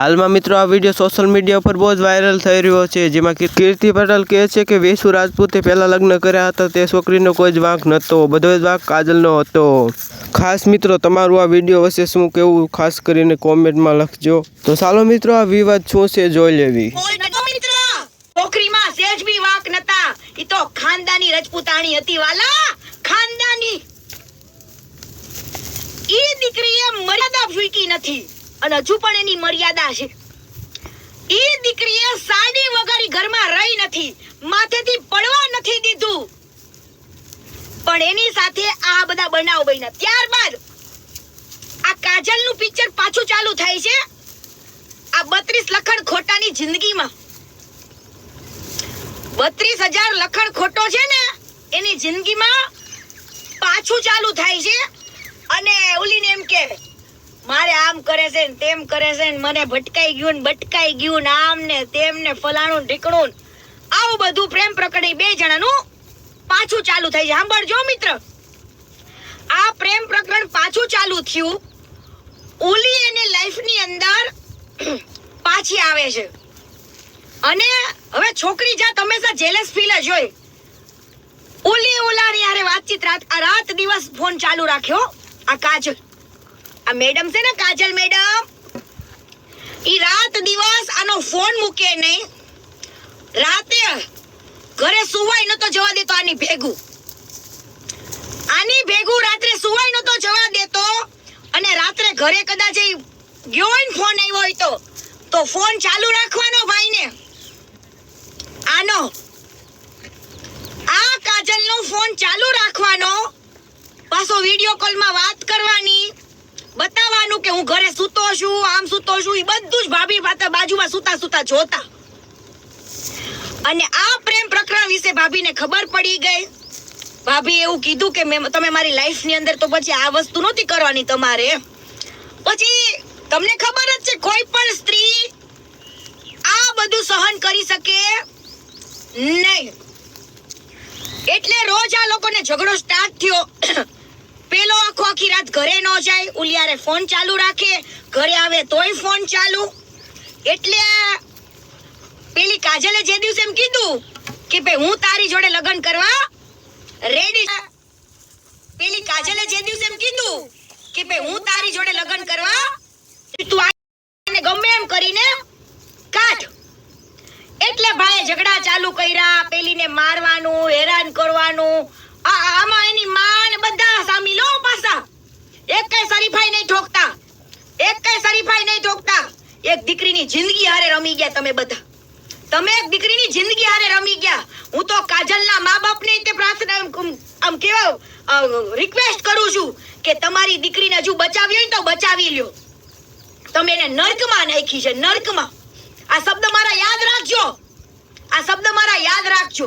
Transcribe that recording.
હાલમાં મિત્રો આ વીડિયો સોશિયલ મીડિયા પર બહુ જ વાયરલ થઈ રહ્યો છે. જેમાં કીર- કીર્તિ પટેલ કહે છે કે વેસુ રાજપૂતે પહેલાં લગ્ન કર્યા હતા, તે છોકરીનો કોઈ જ વાંક નહોતો, બધો જ વાંક કાજલનો હતો. ખાસ મિત્રો, તમારું આ વીડિયો વિશે શું કેવું? ખાસ કરીને કોમેન્ટમાં લખજો. તો ચાલો મિત્રો, આ વિવાદ શું છે જોઈ લેવી. છોકરીમાં નથી. અને હજુ પણ એની મર્યાદા છે. એ દીકરીએ સાડી વગર ઘરમાં રહી નથી. માથેથી પડવા નથી દીધું. પણ એની સાથે આ બધા બનાવ બન્યા. ત્યારબાદ આ કાજલનું પિક્ચર પાછું ચાલુ થાય છે. આ બત્રીસ લખણ ખોટાની જિંદગીમાં. બત્રીસ હજાર લખણ ખોટો છે ને, એની જિંદગીમાં પાછું ચાલુ થાય છે. અને ઓલીને એમ કરે છે ને તેમ કરે છે ને મને ભટકાઈ ગયું ને બટકાઈ ગયું ને આમ ને તેમ ને ફલાણું ઢીકણું આવું બધું પ્રેમ પ્રકરણ બે જણાનું પાછું ચાલુ થઈ છે સાંભળજો મિત્ર. આ પ્રેમ પ્રકરણ પાછું ચાલુ થયું. ઓલી એની લાઈફની અંદર પાછી આવે છે. અને હવે છોકરી જાત હંમેશા જેલેસ ફીલ જ હોય. ઓલી ઓલાની હારે વાતચીત રાત આ રાત દિવસ ફોન ચાલુ રાખ્યો. આ કાજલ. આ મેડમ છે ને, કાજલ મેડમ, ઈ રાત દિવસ આનો ફોન મૂકે નહીં. રાતે ઘરે સુવાય નતો જવા દેતો આની ભેગું. આની ભેગું રાત્રે સુવાય નતો જવા દેતો. અને રાત્રે ઘરે કદાચ એ ગયો હોય ને ફોન આવ્યો હોય તો તો ફોન ચાલુ રાખવાનો ભાઈને. આનો, આ કાજલનો ફોન ચાલુ રાખવાનો. પાછો વિડિયો કોલમાં વાત કરવાની. બતાવવાનું કે હું ઘરે સૂતો છું, આમ સૂતો છું એ બધું જ ભાભી પાસે બાજુમાં સૂતા સૂતા જોતા. અને આ પ્રેમ પ્રકરણ વિશે ભાભીને ખબર પડી ગઈ. ભાભી એવું કીધું કે મેં તમે મારી લાઈફની અંદર તો પછી આ વસ્તુ નહોતી કરવાની તમારે. પછી તમને ખબર જ છે, કોઈ પણ સ્ત્રી આ બધું સહન કરી શકે નહીં. એટલે રોજ આ લોકોને ઝઘડો સ્ટાર્ટ થયો. ઘરે ન જાય, ઉલિયારે ફોન ચાલુ રાખે, ઘરે આવે તોય ફોન ચાલુ. એટલે પેલી કાજલે જે દિવસે એમ કીધું કે ભાઈ હું તારી જોડે લગ્ન કરવા રેડી પેલી કાજલે જે દિવસે એમ કીધું કે ભાઈ હું તારી જોડે લગ્ન કરવા તું આને ગમે એમ કરીને કાઢ. એટલે ભાઈ ઝઘડા ચાલુ કર્યા, પેલીને મારવાનું, હેરાન કરવાનું. આમાં એની માં ને બધા સામીલો પાછા. એક શરીફાઈ નહીં ઠોકતા. એક કઈ શરીફાઈ નહીં ઠોકતા. એક દીકરીની જિંદગી હારે રમી ગયા તમે બધા. તમે એક દીકરીની જિંદગી હારે રમી ગયા. હું તો કાજલના મા બાપને તે પ્રાર્થના આમ કેવા રિક્વેસ્ટ કરું છું કે તમારી દીકરીને હજુ બચાવી હોય તો બચાવી લ્યો. તમે એને નર્કમાં નાખી છે, નર્કમાં. આ શબ્દ મારા યાદ રાખજો. આ શબ્દ મારા યાદ રાખજો.